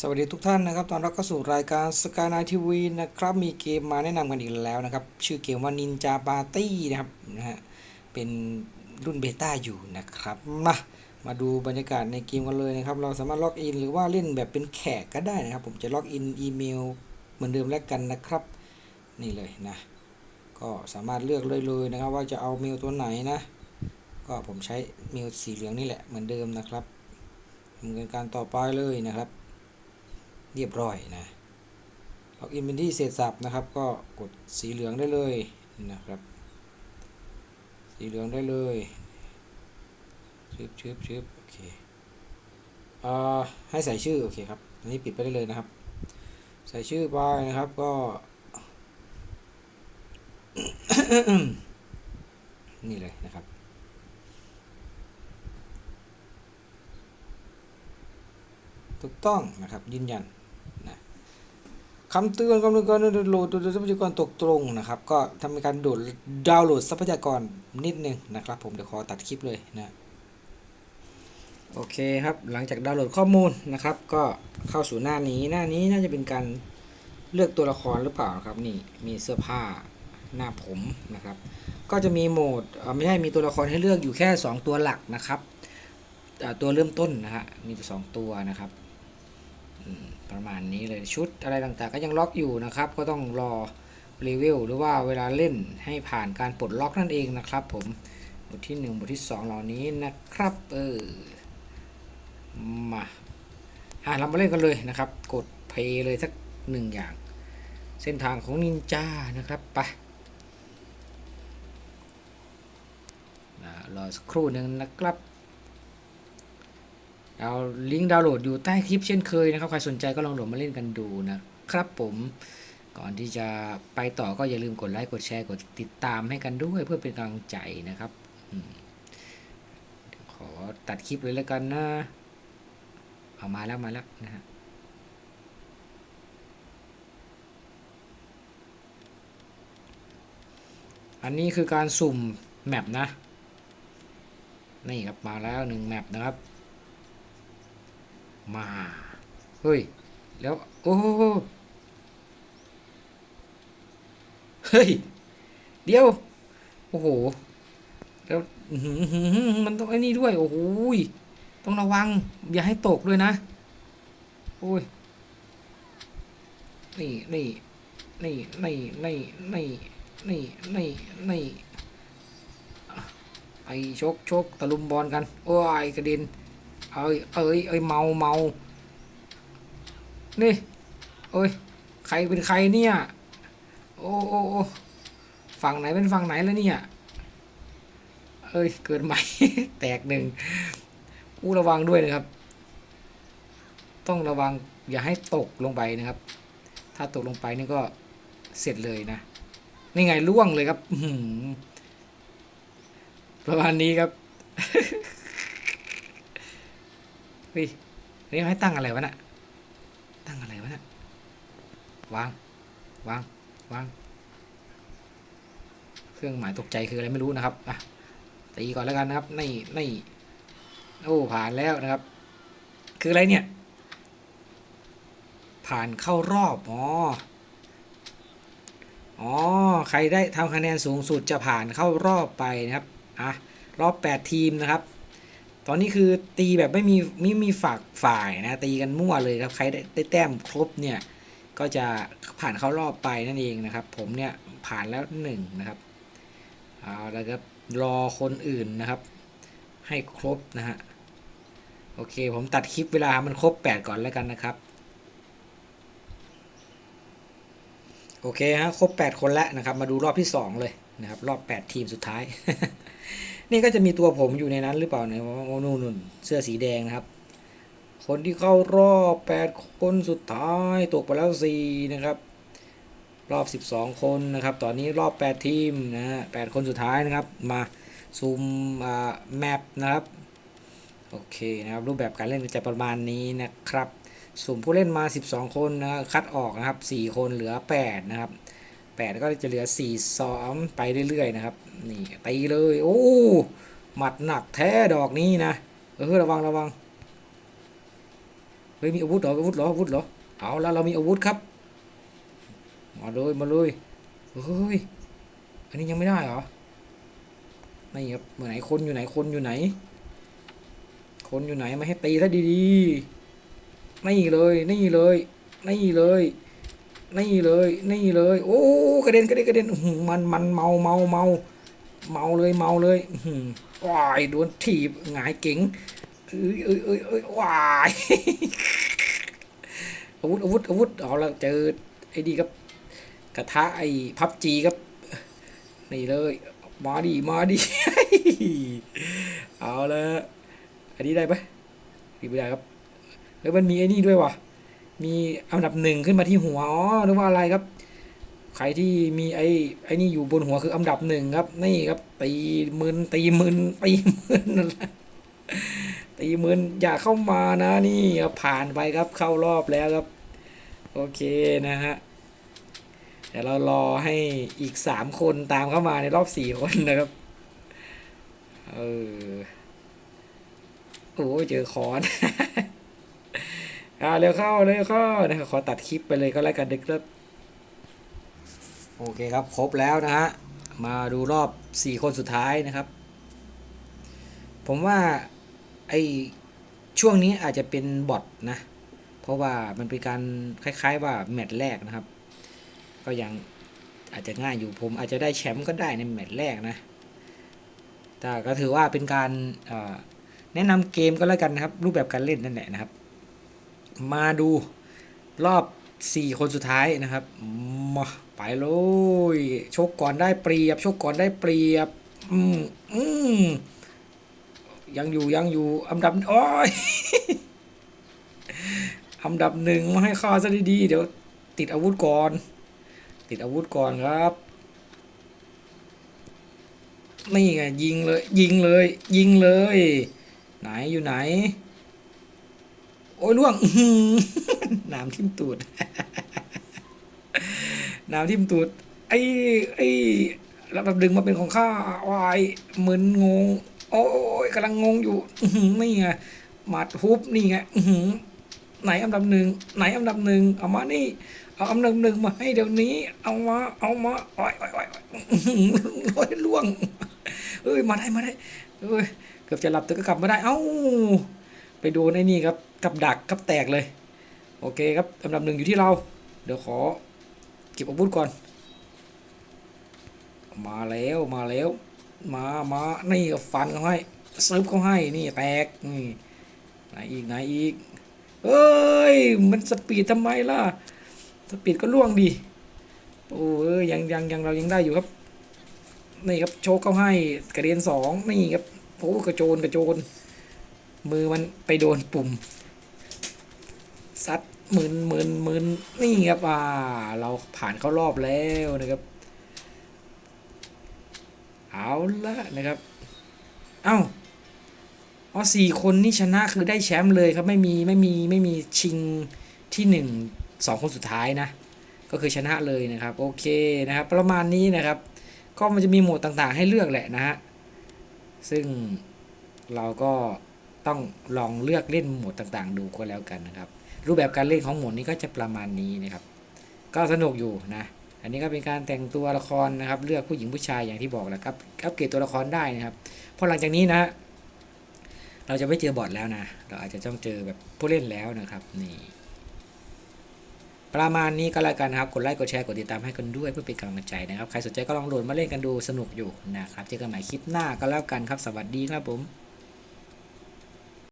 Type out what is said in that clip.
สวัสดีทุกท่านนะครับตอนรับเข้าสู่รายการสกายน t ทีวีนะครับ มีเกมมาแนะนำกันอีกแล้วนะครับ ชื่อเกมว่า Ninja Party นะครับนะฮะเป็นรุ่นเบต้าอยู่นะครับมามาดูบรรยากาศในเกมกันเลยนะครับ เราสามารถล็อกอินหรือว่าเล่นแบบเป็นแขกก็ได้นะครับ ผมจะล็อกอินอีเมลเหมือนเดิมแล้วกันนะครับ นี่เลยนะ ก็สามารถเลือกเลยเลยนะครับ ว่าจะเอาเมลตัวไหนนะ ก็ผมใช้เมลสีเหลืองนี่แหละเหมือนเดิมนะครับดำเนินการต่อไปเลยนะครับ เรียบร้อยนะล็อกอินเป็นที่เสร็จสับนะครับ ก็กดสีเหลืองได้เลยนะครับ สีเหลืองได้เลยชึบชึบชึบโอเคอ่าให้ใส่ชื่อโอเคครับอันนี้ปิดไปได้เลยนะครับ ใส่ชื่อไปนะครับก็ นี่เลยนะครับถูกต้องนะครับยืนยัน คำเตือนกำลังการโหลดโดยทรัพยากรตกตรงนะครับ ก็ทำการโดดดาวน์โหลดทรัพยากรนิดนึงนะครับ ผมเดี๋ยวขอตัดคลิปเลยนะโอเคครับ หลังจากดาวน์โหลดข้อมูลนะครับ ก็เข้าสู่หน้านี้หน้านี้น่าจะเป็นการเลือกตัวละครหรือเปล่าครับนี่มีเสื้อผ้าหน้าผมนะครับ ก็จะมีโหมดไม่ใช่มีตัวละครให้เลือกอยู่แค่ 2 ตัวหลักนะครับตัวเริ่มต้นนะฮะมีสองตัวนะครับ ประมาณนี้เลยชุดอะไรต่างๆ ก็ยังล็อกอยู่นะครับ ก็ต้องรอรีวิวหรือว่าเวลาเล่นให้ผ่านการปลดล็อกนั่นเองนะครับ ผมบทที่ 1 บทที่ 2 เหล่านี้นะครับ เออมาอะเรามาเล่นกันเลยนะครับ กดเพย์เลยสักหนึ่งอย่าง เส้นทางของนินจานะครับไปรอสักครู่หนึ่งนะครับ เอาลิงก์ดาวน์โหลดอยู่ใต้คลิปเช่นเคยนะครับ ใครสนใจก็ลองโหลดมาเล่นกันดูนะครับผมก่อนที่จะไปต่อก็อย่าลืมกดไลค์กดแชร์กดติดตามให้กันด้วยเพื่อเป็นกำลังใจนะครับอขอตัดคลิปเลยแล้วกันนะ เอามาแล้วมาแล้วนะฮะอันนี้คือการสุ่มแมปนะ นี่ครับมาแล้วหนึ่งแมปนะครับ มา เฮ้ย แล้ว โอ้โหเฮ้ย เดี๋ยว โอ้โห แล้วมันต้องไอ้นี่ด้วย โอ้โหยต้องระวัง อย่าให้ตกด้วยนะ โอ้ย นี่นี่นี่นี่นี่นี่นี่นี่นี่ไอชกชกตะลุมบอลกัน โอ้ยกระเด็น เอ้ยเอ้ยเอ้ยเมาเมานี่เอ้ยใครเป็นใครเนี่ย โอ้โอ้โอ้ฝั่งไหนเป็นฝั่งไหนแล้วเนี่ย เอ้ย เกิดใหม่ แตกหนึ่งอู้ระวังด้วยนะครับ ต้องระวังอย่าให้ตกลงไปนะครับ ถ้าตกลงไปนี่ก็เสร็จเลยนะ นี่ไงล่วงเลยครับประมาณนี้ครับ ฮ้ยอันนี้ให้ตั้งอะไรวะน่ะตั้งอะไรวะน่ะวางวางวางเครื่องหมายตกใจคืออะไรไม่รู้นะครับอะตีก่อนแล้วกันนะครับนี่นี่โอ้ผ่านแล้วนะครับ คืออะไรเนี่ย ผ่านเข้ารอบอ๋ออ๋อใครได้ทำคะแนนสูงสุดจะผ่านเข้ารอบไปนะครับอะรอบ 8 ทีมนะครับ ตอนนี้คือตีแบบไม่มีไม่มีฝากฝ่ายนะ ตีกันมั่วเลยครับ ใครได้ได้แต้มครบเนี่ย ก็จะผ่านเข้ารอบไปนั่นเองนะครับ ผมเนี่ยผ่านแล้วหนึ่งนะครับ เอาแล้วครับรอคนอื่นนะครับ ให้ครบนะฮะ โอเค ผมตัดคลิปเวลามันครบ 8 ก่อนแล้วกันนะครับ โอเคฮะ ครบ 8 คนแล้วนะครับ มาดูรอบที่ 2 เลยนะครับ รอบ 8 ทีมสุดท้าย นี่ก็จะมีตัวผมอยู่ในนั้นหรือเปล่าเนี่ยโอ้นู่นนู่นเสื้อสีแดงนะครับ คนที่เข้ารอบ8คนสุดท้ายตกไปแล้ว4นะครับ รอบ12คนนะครับ ตอนนี้รอบ8ทีมนะฮะ8คนสุดท้ายนะครับ มาซูมอ่าแมปนะครับ โอเคนะครับ รูปแบบการเล่นจะประมาณนี้นะครับสุ่มผู้เล่นมา 12 คนนะครับคัดออกนะครับ 4 คนเหลือ 8 นะครับ 8 ก็จะเหลือ 4 2 ไปเรื่อยๆนะครับ นี่ตีเลย โอ้ หมัดหนักแท้ดอกนี้นะ เออระวังระวัง เฮ้ยมีอาวุธเหรออาวุธเหรออาวุธเหรอ เอาแล้วเรามีอาวุธครับ มาเลยมาเลยเฮ้ย อันนี้ยังไม่ได้เหรอ ไม่ครับเมื่อไหนคนอยู่ไหนคนอยู่ไหน คนอยู่ไหนมาให้ตีซะดีๆ นี่เลยนี่เลยนี่เลย นี่เลย นี่เลย โอ้กระเด็นกระเด็นกระเด็นมันมันเมาเมาเมาเมาเลยเมาเลยว้ายโดนถีบหงายเก๋งเอ้ยเอ้ยเอ้ยเอ้ยว้ายอาวุธอาวุธอาวุธเอาละเจอไอ้ดีครับ กระทะไอ้พับจีครับ นี่เลยมาดิมาดิเอาละอันนี้ได้ปะดีไม่ได้ครับเฮ้ยมันมีไอ้นี่ด้วยวะ มีอันดับหนึ่งขึ้นมาที่หัวอ๋อนึกว่าอะไรครับ ใครที่มีไอ้ไอ้นี่อยู่บนหัวคืออันดับหนึ่งครับ นี่ครับ ตีมืนตีมืนตีมืนนั่นแหละตีมืนอย่าเข้ามานะนี่ครับผ่านไปครับเข้ารอบแล้วครับ โอเคนะฮะเดี๋ยวเรารอให้อีกสามคนตามเข้ามาในรอบสี่คนนะครับเออโอ้เจอคอน อ่าเร็วเข้าเร็วเข้านะครับขอตัดคลิปไปเลยก็แล้วกันเดึกครับโอเคครับครบแล้วนะฮะมาดูรอบสี่คนสุดท้ายนะครับ ผมว่าไอช่วงนี้อาจจะเป็นบอทนะ เพราะว่ามันเป็นการคล้าย ๆ ว่าแมตช์แรกนะครับ ก็ยังอาจจะง่ายอยู่ผมอาจจะได้แชมป์ก็ได้ในแมตช์แรกนะ แต่ก็ถือว่าเป็นการแนะนำเกมก็แล้วกันนะครับ รูปแบบการเล่นนั่นแหละนะครับ มาดูรอบ 4 คนสุดท้ายนะครับมาไปเลยชกก่อนได้เปรียบชกก่อนได้เปรียบ อืมอืมยังอยู่ยังอยู่อันดับโอ้ยอันดับหนึ่งมาให้ข้าซะดีๆเดี๋ยว ติดอาวุธก่อน ติดอาวุธก่อนครับนี่ไงยิงเลย ยิงเลย ยิงเลย ไหนอยู่ไหน โอ้ยล่วงหือน้ำทิ่มตูดน้ำทิ่มตูด ไอ้ไอ้ระดับดึงมาเป็นของข้าวายเหมึนงง โอ้ยกำลังงงอยู่หือนี่ไงหมัดฮุบนี่ไงหือไหนอันดับหนึ่งไหนอันดับหนึ่งเอามานี่ เอาอันดับหนึ่งมาให้เดี๋ยวนี้ เอามาเอามาโอ้ยโอ้ยโอ้ยอ้อหือโอ้ยล่วงเอ้ยมาได้มาได้เอ้ยเกือบจะหลับแต่ก็กลับมาได้ เอ้า ไปโดนไอ้นี่ครับกับดักกับแตกเลย โอเคครับอันดับหนึ่งอยู่ที่เรา เดี๋ยวขอเก็บอาวุธก่อน มาแล้วมาแล้ว มามานี่ฟันเขาให้เซึบเขาให้นี่แตกนี่ไหนอีกไหนอีกเอ้ยมันสปีดทำไมล่ะสปีดก็ล่วงดีโอ้ยยังยังยังเรายังได้อยู่ครับนี่ครับโชกเขาให้กระเด็นสองนี่ครับโอ้กระโจนกระโจน มือมันไปโดนปุ่มซัดหมื่นหมื่นหมื่นนี่ครับอ่าเราผ่านเข้ารอบแล้วนะครับ เอาละนะครับ เอ้าอ๋อสี่คนนี่ชนะคือได้แชมป์เลยครับไม่มีไม่มีไม่มีชิงที่หนึ่งสองคนสุดท้ายนะ ก็คือชนะเลยนะครับ โอเคนะครับ ประมาณนี้นะครับ ก็มันจะมีโหมดต่างๆ ให้เลือกแหละนะฮะซึ่งเราก็ ต้องลองเลือกเล่นโหมดต่างๆ ดูก็แล้วกันนะครับ รูปแบบการเล่นของโหมดนี้ก็จะประมาณนี้นะครับ ก็สนุกอยู่นะ อันนี้ก็เป็นการแต่งตัวละครนะครับ เลือกผู้หญิงผู้ชายอย่างที่บอกแหล้วครับอัปเกรดตัวละครได้นะครับพอหลังจากนี้นะ เราจะไม่เจอบอทแล้วนะ เราอาจจะต้องเจอแบบผู้เล่นแล้วนะครับนี่ประมาณนี้ก็แล้วกันนะครับ กดไลค์ กดแชร์ กดติดตามให้กันด้วยเพื่อเป็นกำลังใจนะครับ ใครสนใจก็ลองโหลดมาเล่นกันดูสนุกอยู่นะครับ เจอกันใหม่คลิปหน้าก็แล้วกันครับ สวัสดีครับผม